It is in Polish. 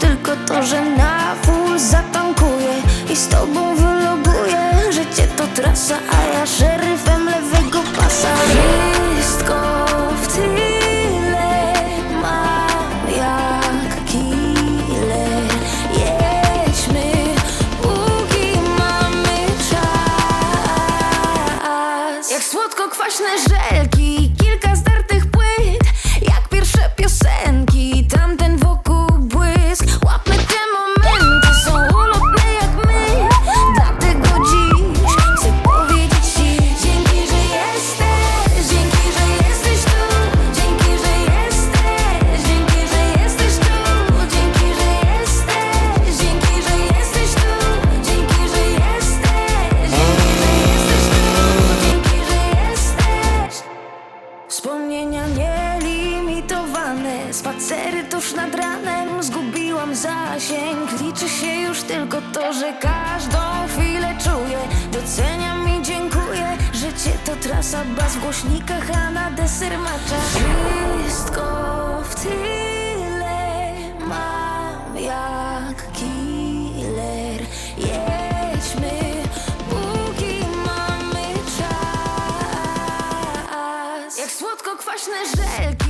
tylko to, że na full zatankuję I z tobą wyloguję Życie to trasa, a ja szeryfem lewego pasa. Wszystko w tyle mam jak killer Jedźmy, póki mamy czas. Jak słodko-kwaśne żelki Kilka zdartych płyt Jak pierwsze piosenki Tuż nad ranem Zgubiłam zasięg. Liczy się już tylko to, że każdą chwilę czuję. Doceniam i dziękuję Życie to trasa. Bas w głośnikach A na deser macza. Wszystko w tyle Mam jak killer. Jedźmy Póki mamy czas. Jak słodko-kwaśne rzeczy